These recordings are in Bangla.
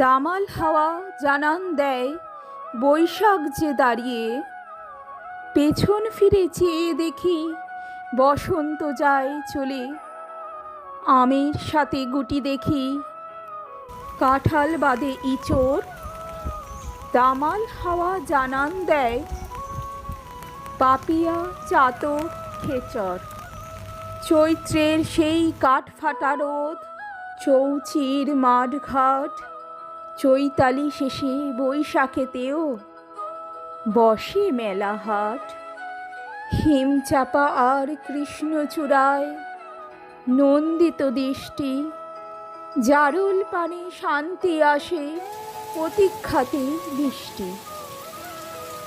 দামাল হাওয়া জানান দেয়, বৈশাখ যে দাঁড়িয়ে। পেছন ফিরে চেয়ে দেখি, বসন্ত যায় চলে। আমের সাথে গুটি দেখি, কাঁঠাল বাদে ইচোর দামাল হাওয়া জানান দেয়, পাপিয়া চাতক খেচর। চৈত্রের সেই কাঠ ফাটা রোদ, চৌচির মাঠঘাট চৈতালি শেষে বৈশাখেতেও বসে মেলা হাট। হিমচাপা আর কৃষ্ণচূড়ায় নন্দিত দৃষ্টি, জারুল পানে শান্তি আসে প্রতীক্ষাতে বৃষ্টি।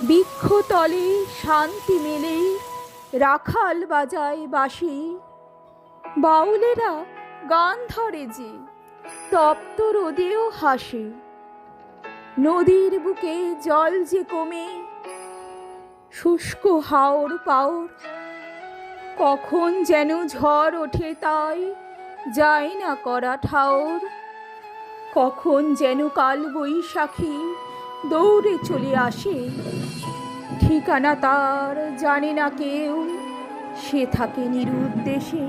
বৃক্ষতলে শান্তি মেলে, রাখাল বাজায় বাঁশি। বাউলেরা গান ধরে যে তপ্ত রোদেও হাসে। নদীর বুকে জল যে কমে, শুষ্ক হাওর পাওর, কখন যেন ঝড় ওঠে তাই যায় না করা ঠাওর। কখন যেন কাল বৈশাখী দৌড়ে চলে আসে, ঠিকানা তার জানে না কেউ, সে থাকে নিরুদ্দেশে।